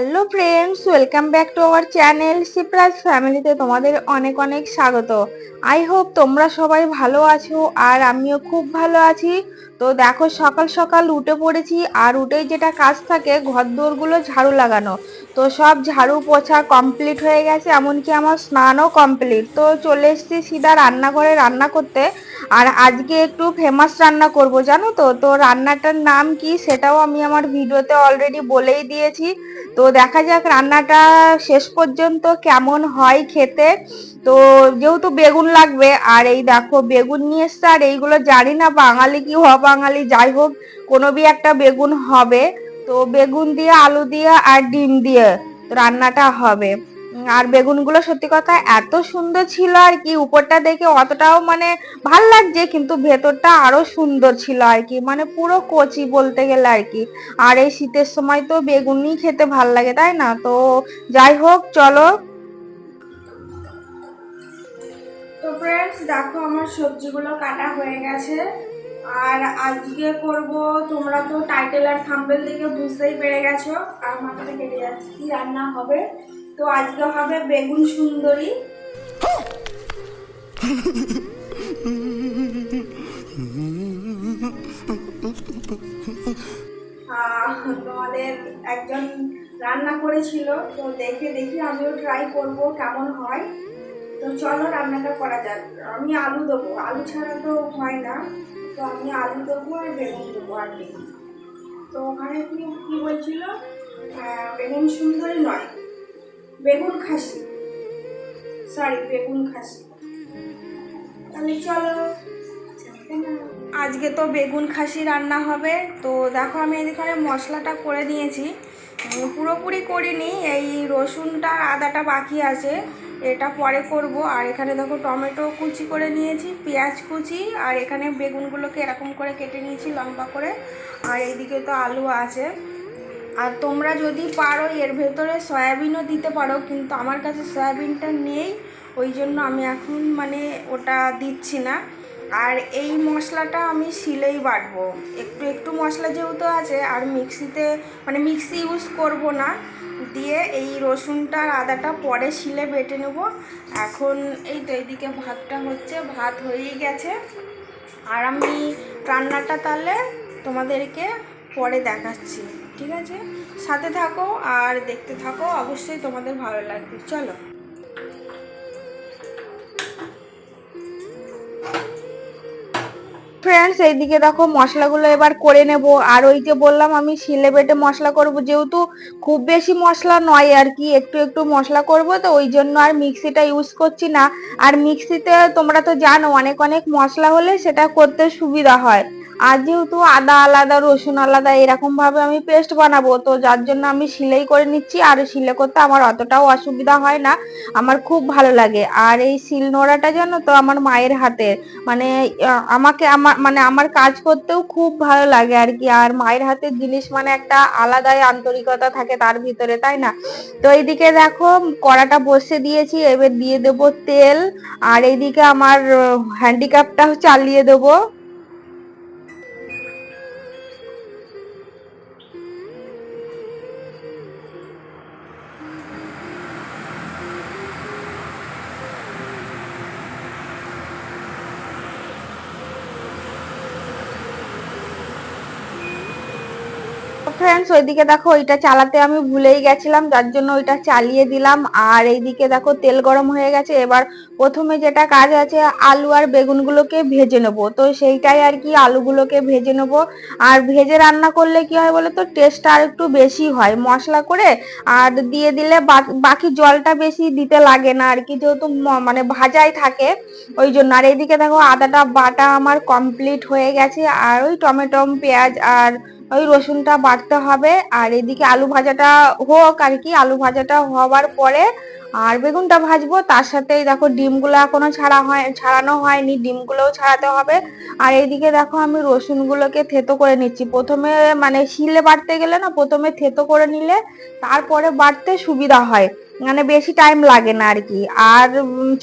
Hello friends welcome back to our channel সিপ্রাজ ফ্যামিলিতে তোমাদের অনেক অনেক স্বাগত। আই হোপ তোমরা সবাই ভালো আছো আর আমিও খুব ভালো আছি। তো দেখো, সকাল সকাল উঠে পড়েছি আর উঠেই যেটা কাজ থাকে ঘর দোরগুলো ঝাড়ু লাগানো। তো সব ঝাড়ু পোছা কমপ্লিট হয়ে গেছে, এমনকি আমার স্নানও কমপ্লিট তো চলে এসেছি সিধা রান্নাঘরে রান্না করতে। আর আজকে একটু ফেমাস রান্না করব, জানো তো? তো রান্নাটার নাম কি সেটাও আমি আমার ভিডিওতে অলরেডি বলেই দিয়েছি। তো দেখা যাক রান্নাটা শেষ পর্যন্ত কেমন হয় খেতে। তো যেহেতু বেগুন লাগবে, আর এই দেখো বেগুন নিয়ে এসছে, আর এইগুলো জানি না বাঙালি কি বাঙালি যাই হোক, কোনো বি একটা বেগুন হবে। তো বেগুন দিয়ে, আলু দিয়ে, আর ডিম দিয়ে রান্নাটা হবে। আর বেগুনগুলো সত্যি কথা এত সুন্দর ছিল আর কি, উপরটা দেখে অতটাও মানে ভালো লাগছে, কিন্তু ভেতরটা আরও সুন্দর ছিল আর কি মানে পুরো কচি বলতে গেলে আর কি। আর এই শীতের সময় তো বেগুনই খেতে ভালো লাগে, তাই না? তো যাই হোক, চলো। তো ফ্রেন্ডস দেখো আমার সবজিগুলো কাটা হয়ে গেছে। আর আজকে করব, তোমরা তো টাইটেল আর থাম্বেল দেখে বুঝতেই পেরে গেছো, আর মাথাটা কেটে যাচ্ছে, কি রান্না হবে। তো আজকে হবে বেগুন সুন্দরী। তোমাদের একজন রান্না করেছিল, তো দেখে দেখি আমিও ট্রাই করব কেমন হয়। তো চলো রান্নাটা করা যাক। আমি আলু দেবো। আলু ছাড়া তো হয় না। তো আমি আলু দেবো আর বেগুন দেবো আর কি। তো ওখানে কি কি বলছিল? বেগুন সুন্দরী নয়। বেগুন খাসি। সরি বেগুন খাসি। তাহলে চলো। আজকে তো বেগুন খাসি রান্না হবে। তো দেখো আমি এখানে মশলাটা করে নিয়েছি। পুরোপুরি করিনি। এই রসুনটা আর আদাটা বাকি আছে। এটা পরে করব। আর এখানে দেখো টমেটো কুচি করে নিয়েছি, পেঁয়াজ কুচি, আর এখানে বেগুনগুলোকে এরকম করে কেটে নিয়েছি লম্বা করে। আর এইদিকে তো আলু আছে। আর তোমরা যদি পারো, এর ভেতরে সয়াবিনও দিতে পারো, কিন্তু আমার কাছে সয়াবিনটা নেই, ওই জন্য আমি এখন মানে ওটা দিচ্ছি না। আর এই মশলাটা আমি শিলেই বাটবো। একটু একটু মশলা যেহেতু আছে, আর মিক্সিতে মানে মিক্সি ইউজ করব না, দিয়ে এই রসুনটা আর আদাটা পরে শিলে বেটে নেব। এখন এই তো এইদিকে ভাতটা হচ্ছে, ভাত হয়েই গেছে। আর আমি রান্নাটা তাহলে তোমাদেরকে পরে দেখাচ্ছি। ঠিক আছে? সাথে থাকো আর দেখতে থাকো, অবশ্যই তোমাদের ভালো লাগবে। চলো। ফ্রেন্ডস এইদিকে দেখো, মশলাগুলো এবার করে নেব। আর ওই যে বললাম আমি, শিলে বেটে মশলা করব। যেহেতু খুব বেশি মশলা নয় আর কি, একটু একটু মশলা করব, তো ওই জন্য আর মিক্সিটা ইউজ করছি না। আর মিক্সিতে তোমরা তো জানো, অনেক অনেক মশলা হলে সেটা করতে সুবিধা হয়। আর যেহেতু আদা আলাদা, রসুন আলাদা, এরকম ভাবে আমি পেস্ট বানাবো, তো যার জন্য আমি সিলাই করে নিচ্ছি। আর শিলে করতে আমার অতটাও অসুবিধা হয় না, আমার খুব ভালো লাগে। আর এই শিল নোড়াটা জানো তো আমার মায়ের হাতের মানে আমাকে আমার মানে আমার কাজ করতেও খুব ভালো লাগে আর কি। আর মায়ের হাতের জিনিস মানে একটা আলাদাই আন্তরিকতা থাকে তার ভিতরে, তাই না? তো এইদিকে দেখো, কড়াটা বসে দিয়েছি, এবার দিয়ে দেবো তেল। আর এইদিকে আমার হ্যান্ডিক্যাপটাও চালিয়ে দেবো। ফ্রেন্ডস ওইদিকে দেখো ওইটা চালাতে আমি ভুলেই গেছিলাম, যার জন্য ওইটা চালিয়ে দিলাম। আর এইদিকে দেখো তেল গরম হয়ে গেছে, এবার প্রথমে যেটা কাজ আছে, আলু আর বেগুনগুলোকে ভেজে নেব। তো সেইটাই আর কি আলুগুলোকে ভেজে নেব। আর ভেজে রান্না করলে কি হয় বলো তো টেস্টটা আর একটু বেশি হয় মশলা করে। আর দিয়ে দিলে বাকি জলটা বেশি দিতে লাগে না আর কি, যেহেতু মানে ভাজাই থাকে, ওই জন্য। আর এইদিকে দেখো আদাটা, বাটা আমার কমপ্লিট হয়ে গেছে। আর ওই টমেটো, পেঁয়াজ আর ওই রসুনটা বাটতে হবে, আর এদিকে আলু ভাজাটা হোক আর কি, আলু ভাজাটা হওয়ার পরে আর বেগুনটা ভাজবো, তার সাথেই দেখো ডিমগুলো এখনও ছাড়া হয়, ছাড়ানো হয়নি, ডিমগুলোও ছাড়াতে হবে। আর এইদিকে দেখো আমি রসুনগুলোকে থেতো করে নিচ্ছি। প্রথমে মানে শিলে বাটতে গেলে না, প্রথমে থেতো করে নিলে তারপরে বাটতে সুবিধা হয়। মানে বেশি টাইম লাগে না আর কি। আর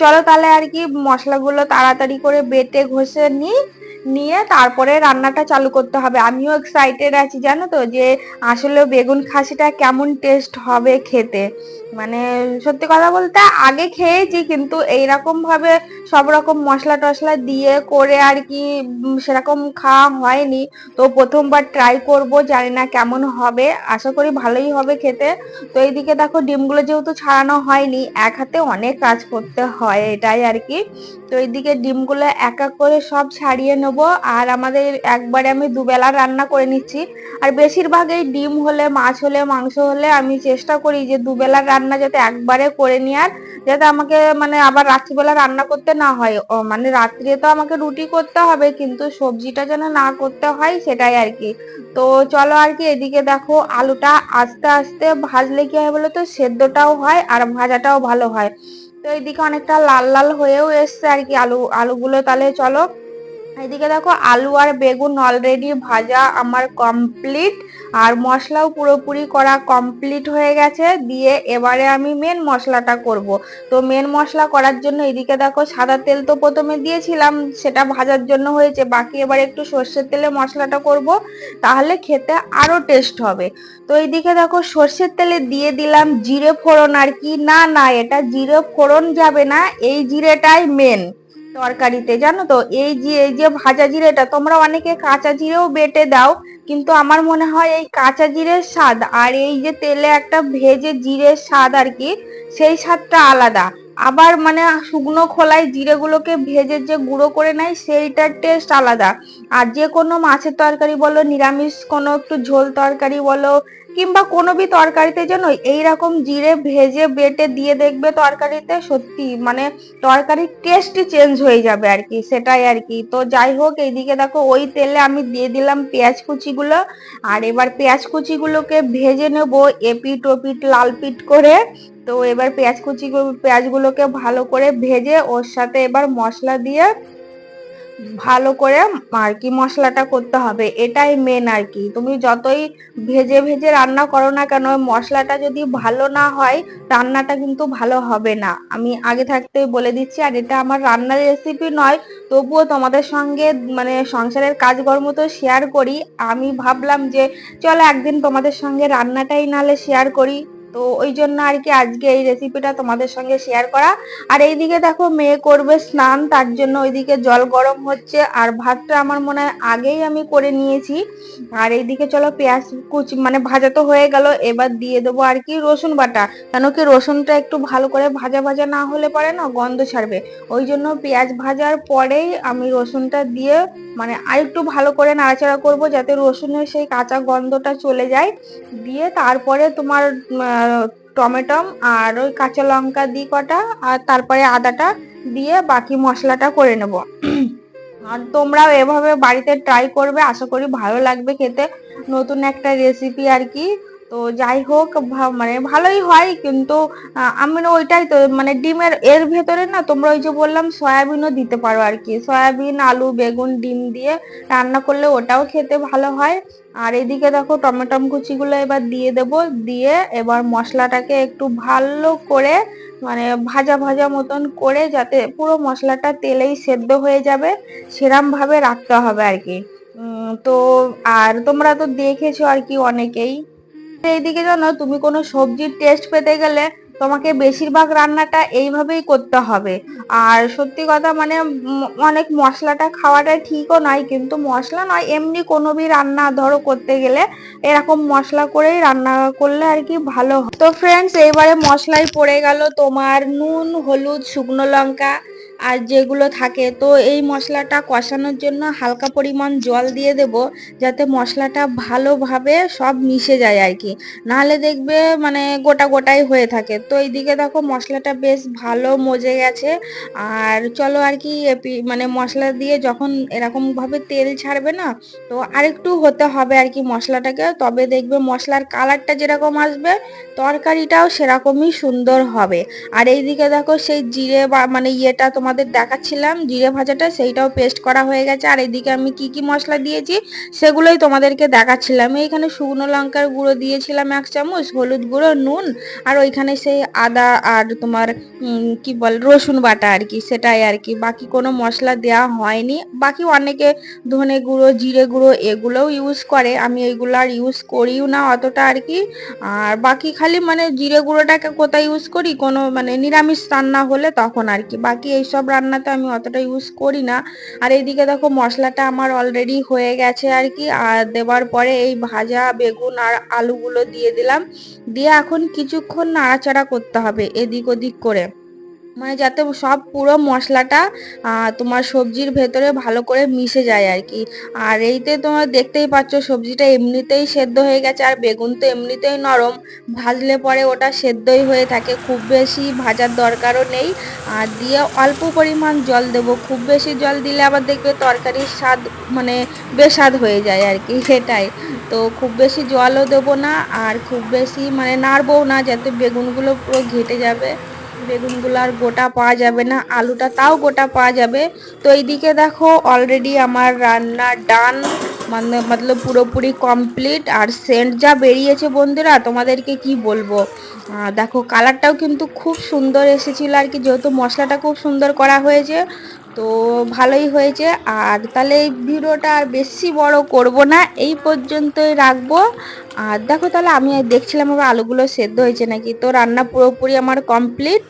চলো তাহলে আর কি মশলাগুলো তাড়াতাড়ি করে বেটে ঘষে নিই। নিয়ে তারপরে রান্নাটা চালু করতে হবে। আমিও এক্সাইটেড আছি, জানো তো? যে আসলে বেগুন খাসিটা কেমন টেস্ট হবে খেতে। মানে সত্যি কথা বলতে আগে খেয়েছি কিন্তু এইরকম ভাবে সব রকম মশলা টশলা দিয়ে করে আর কি সেরকম খাওয়া হয়নি। তো প্রথমবার ট্রাই করব, জানি না কেমন হবে। আশা করি ভালোই হবে খেতে। তো এইদিকে দেখো ডিমগুলো যেহেতু ছাড়ানো হয়নি, এক হাতে অনেক কাজ করতে হয় এটাই আর কি। তো এইদিকে ডিমগুলো এক এক করে সব ছাড়িয়ে নেব। আর আমাদের একবারে আমি দুবেলা রান্না করে নিচ্ছি। আর বেশিরভাগই ডিম হলে, মাছ হলে, মাংস হলে আমি চেষ্টা করি যে দুবেলার রান্না যাতে একবারে করে নেওয়ার যাতে আমাকে মানে আবার রাত্রিবেলা রান্না করতে না হয়। মানে রাত্রে তো আমাকে রুটি করতে হবে, কিন্তু সবজিটা যেন না করতে হয় সেটাই আর কি। তো চলো আর কি, এদিকে দেখো আলুটা আস্তে আস্তে ভাজলে কি হয় বলো তো? সেদ্ধটাও হয় আর ভাজাটাও ভালো হয়। তো এইদিকে অনেকটা লাল লাল হয়েও এসছে আর কি আলু, আলুগুলো। তাহলে চলো এদিকে দেখো, আলু আর বেগুন অলরেডি ভাজা আমার কমপ্লিট আর মশলাও পুরোপুরি করা কমপ্লিট হয়ে গেছে। দিয়ে এবারে আমি মেন মশলাটা করব। তো মেন মশলা করার জন্য এদিকে দেখো, সাদা তেল তো প্রথমে দিয়েছিলাম, সেটা ভাজার জন্য হয়েছে। বাকি এবার একটু সর্ষের তেলে মশলাটা করব, তাহলে খেতে আরও টেস্ট হবে। তো এইদিকে দেখো, সর্ষের তেলে দিয়ে দিলাম জিরে ফোড়ন, আর কি? না না, এটা জিরে ফোড়ন যাবে না, এই জিরেটাই মেন তরকারিতে, জানো তো? এই যে এই যে ভাজা জিরেটা, তোমরা অনেকে কাঁচা জিরেও বেটে দাও, কিন্তু আমার মনে হয় এই কাঁচা জিরের স্বাদ আর এই যে তেলে একটা ভেজে জিরের স্বাদ আর কি, সেই স্বাদটা আলাদা। আবার মানে শুকনো খোলায় জিরেগুলোকে ভেজে যে গুঁড়ো করে নেয়, সেইটার টেস্ট আলাদা। আর যে কোনো মাছের তরকারি বলো, নিরামিষ কোনো একটু ঝোল তরকারি বলো কিংবা কোনো বি তরকারিতে যেন এইরকম জিরে ভেজে বেটে দিয়ে দেখবে তরকারিতে সত্যি মানে তরকারির টেস্টই চেঞ্জ হয়ে যাবে আর কি, সেটাই আর কি। তো যাই হোক, এইদিকে দেখো ওই তেলে আমি দিয়ে দিলাম পেঁয়াজ কুচিগুলো। আর এবার পেঁয়াজ কুচিগুলোকে ভেজে নেব এপিট ওপিট, লাল পিট করে। তো এবার পেঁয়াজ কুচি পেঁয়াজগুলোকে ভালো করে ভেজে ওর সাথে এবার মশলা দিয়ে ভালো করে আর কি মশলাটা করতে হবে, এটাই মেন আর কি। তুমি যতই ভেজে ভেজে রান্না করো না কেন মশলাটা যদি ভালো না হয়, রান্নাটা কিন্তু ভালো হবে না। আমি আগে থাকতে বলে দিচ্ছি, আর এটা আমার রান্নার রেসিপি নয়, তবুও তোমাদের সঙ্গে মানে সংসারের কাজকর্ম তো শেয়ার করি। আমি ভাবলাম যে, চলো একদিন তোমাদের সঙ্গে রান্নাটাই নালে শেয়ার করি। তো ওই জন্য আর কি আজকে এই রেসিপিটা তোমাদের সঙ্গে শেয়ার করা। আর এইদিকে দেখো মেয়ে করবে স্নান, তার জন্য ওইদিকে জল গরম হচ্ছে। আর ভাতটা আমার মনে হয় আগেই আমি করে নিয়েছি। আর এইদিকে চলো পেঁয়াজ কুচি মানে ভাজা তো হয়ে গেল, এবার দিয়ে দেবো আর কি রসুন বাটা। কেন কি রসুনটা একটু ভালো করে ভাজা ভাজা না হলে পারে না গন্ধ ছাড়বে। ওই জন্য পেঁয়াজ ভাজার পরেই আমি রসুনটা দিয়ে মানে আর একটু ভালো করে নাড়াচাড়া করব যাতে রসুনের সেই কাঁচা গন্ধটা চলে যায়। দিয়ে তারপরে তোমার টমেটম আর ওই কাঁচা লঙ্কা দিই কটা, আর তারপরে আদাটা দিয়ে বাকি মশলাটা করে নেব। আর তোমরাও এভাবে বাড়িতে ট্রাই করবে, আশা করি ভালো লাগবে খেতে। নতুন একটা রেসিপি আর কি। তো যাই হোক মানে ভালোই হয় কিন্তু আমি ওইটাই তো মানে ডিমের, এর ভেতরে না তোমরা ওই যে বললাম সয়াবিনও দিতে পারো আর কি। সয়াবিন, আলু, বেগুন, ডিম দিয়ে রান্না করলে ওটাও খেতে ভালো হয়। আর এদিকে দেখো টমেটম কুচিগুলো এবার দিয়ে দেব, দিয়ে এবার মশলাটাকে একটু ভালো করে মানে ভাজা ভাজা মতন করে যাতে পুরো মশলাটা তেলেই সেদ্ধ হয়ে যাবে সেরাম ভাবে রাখতে হবে আর কি। তো আর তোমরা তো দেখেছ আর কি অনেকেই। এইদিকে জানো, তুমি কোনো সবজির টেস্ট পেতে গেলে তোমাকে বেশিরভাগ রান্নাটা এইভাবেই করতে হবে। আর সত্যি কথা মানে অনেক মশলাটা খাওয়াটা ঠিকও নয়, কিন্তু মশলা নয়, এমনি কোনো বি রান্না ধরো করতে গেলে এরকম মশলা করেই রান্না করলে আর কি ভালো হয়। তো ফ্রেন্ডস এইবারে মশলাই পড়ে গেল তোমার নুন, হলুদ, শুকনো লঙ্কা। আর যেগুলো থাকে, তো এই মশলাটা কষানোর জন্য হালকা পরিমাণ জল দিয়ে দেব, যাতে মশলাটা ভালোভাবে সব মিশে যায় আর কি। নাহলে দেখবে মানে গোটা গোটাই হয়ে থাকে। তো এইদিকে দেখো মশলাটা বেশ ভালো মজে গেছে। আর চলো আর কি মানে মশলা দিয়ে যখন এরকমভাবে তেল ছাড়বে না, তো আরেকটু হতে হবে আর কি মশলাটাকে। তবে দেখবে মশলার কালারটা যেরকম আসবে, তরকারিটাও সেরকমই সুন্দর হবে। আর এইদিকে দেখো সেই জিরে বা মানে ইয়েটা তোমার তোমাদের দেখাচ্ছিলাম, জিরে ভাজাটা সেইটাও পেস্ট করা হয়ে গেছে। আর এদিকে আমি কি কি মশলা দিয়েছি সেগুলোই তোমাদেরকে দেখাচ্ছিলাম। এইখানে শুকনো লঙ্কার গুঁড়ো দিয়েছিলাম এক চামচ, হলুদ গুঁড়ো, নুন, আর ওইখানে সেই আদা আর তোমার কি বল, রসুন বাটা আর কি, সেটাই আর কি। বাকি কোনো মশলা দেওয়া হয়নি। বাকি অনেকে ধনে গুঁড়ো, জিরে গুঁড়ো এগুলোও ইউজ করে। আমি এইগুলো আর ইউজ করিও না অতটা আর কি। আর বাকি খালি মানে জিরে গুঁড়োটাকে কোথায় ইউজ করি? কোনো মানে নিরামিষ রান্না হলে তখন আর কি। বাকি এইসব রান্নাতে আমি অতটা ইউজ করি না। আর এইদিকে দেখো মশলাটা আমার অলরেডি হয়ে গেছে আর কি। আর দেওয়ার পরে এই ভাজা, বেগুন আর আলুগুলো দিয়ে দিলাম। দিয়ে এখন কিছুক্ষণ নাড়াচাড়া করতে হবে এদিক ওদিক করে। মানে যাতে সব পুরো মশলাটা তোমার সবজির ভেতরে ভালো করে মিশে যায় আর কি আর এইতে তোমার দেখতেই পাচ্ছ সবজিটা এমনিতেই সেদ্ধ হয়ে গেছে, আর বেগুন তো এমনিতেই নরম। ভাজলে পরে ওটা সেদ্ধই হয়ে থাকে, খুব বেশি ভাজার দরকারও নেই। আর দিয়ে অল্প পরিমাণ জল দেবো, খুব বেশি জল দিলে আবার দেখবে তরকারির স্বাদ মানে বেস্বাদ হয়ে যায় আর কি সেটাই। তো খুব বেশি জলও দেবো না, আর খুব বেশি মানে নাড়বও না, যাতে বেগুনগুলো পুরো ঘেটে যাবে। বেগুনগুলো আর গোটা পাওয়া যাবে না, আলুটা তাও গোটা পাওয়া যাবে। তো এইদিকে দেখো অলরেডি আমার রান্না ডান মানে মতলব পুরোপুরি কমপ্লিট আর সেন্ট যা বেরিয়েছে বন্ধুরা, তোমাদেরকে কি বলব? দেখো কালারটাও কিন্তু খুব সুন্দর এসেছিল আর কি, যেহেতু মশলাটা খুব সুন্দর করা হয়েছে, তো ভালোই হয়েছে। আর তাহলে এই ভিডিওটা আর বেশি বড় করব না, এই পর্যন্তই রাখব। আর দেখো তাহলে আমি দেখছিলাম আবার আলুগুলো সেদ্ধ হয়েছে নাকি, তো রান্না পুরোপুরি আমার কমপ্লিট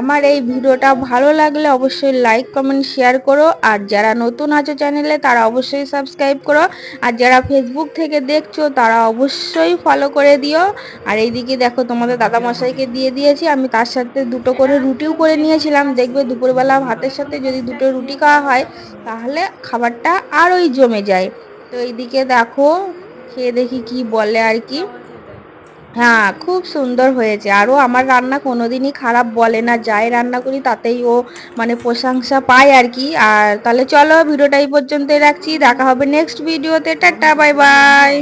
আমার এই ভিডিওটা ভালো লাগলে অবশ্যই লাইক কমেন্ট শেয়ার করো। আর যারা নতুন আছো চ্যানেলে তারা অবশ্যই সাবস্ক্রাইব করো। আর যারা ফেসবুক থেকে দেখছ, তারা অবশ্যই ফলো করে দিও। আর এইদিকে দেখো তোমাদের দাদা মশাইকে দিয়ে দিয়েছি। আমি তার সাথে দুটো করে রুটিও করে নিয়েছিলাম। দেখবে দুপুরবেলা ভাতের সাথে যদি দুটো রুটি খাওয়া হয়, তাহলে খাবারটা আরোই জমে যায়। তো এইদিকে দেখো, খেয়ে দেখি কি বলে আর কি। হ্যাঁ খুব সুন্দর হয়েছে। আরও আমার রান্না কোনোদিনই খারাপ বলে না। যাই রান্না করি তাতেই ও মানে প্রশংসা পায় আর কি। আর তাহলে চলো, ভিডিওটা এই পর্যন্তই রাখছি। দেখা হবে নেক্সট ভিডিওতে টাটা বাই বাই